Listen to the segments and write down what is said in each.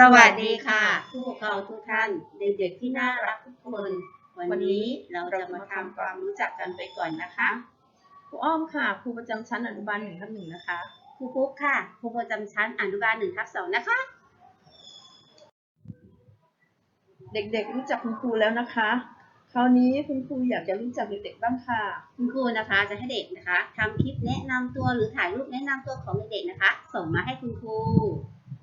สวัสดีค่ะ ผู้ปกครองทุกท่านเด็กๆที่น่ารักทุกคน วันนี้เราจะมาทำความรู้จักกันไปก่อนนะคะครูอ้อมค่ะครูประจำชั้นอนุบาลหนึ่งทับหนึ่งนะคะครูปุ๊กค่ะครูประจำชั้นอนุบาลหนึ่งทับสองนะคะ เด็กๆรู้จักคุณครูแล้วนะคะ คราวนี้คุณครูอยากจะรู้จักเด็กๆบ้างค่ะ คุณครูนะคะจะให้เด็กนะคะทำคลิปแนะนำตัวหรือถ่ายรูปแนะนำตัวของเด็กๆนะคะ ส่งมาให้คุณครู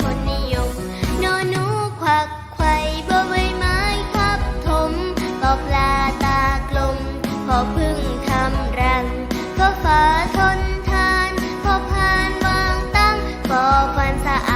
คนนิยมนอนหนูควักไข่บ่ใบไม้ทับถมปอบลาตากลม พอพึ่งทำรังก็ฝาทนทาน พอพานวางตั้งก่อฟันสะอาด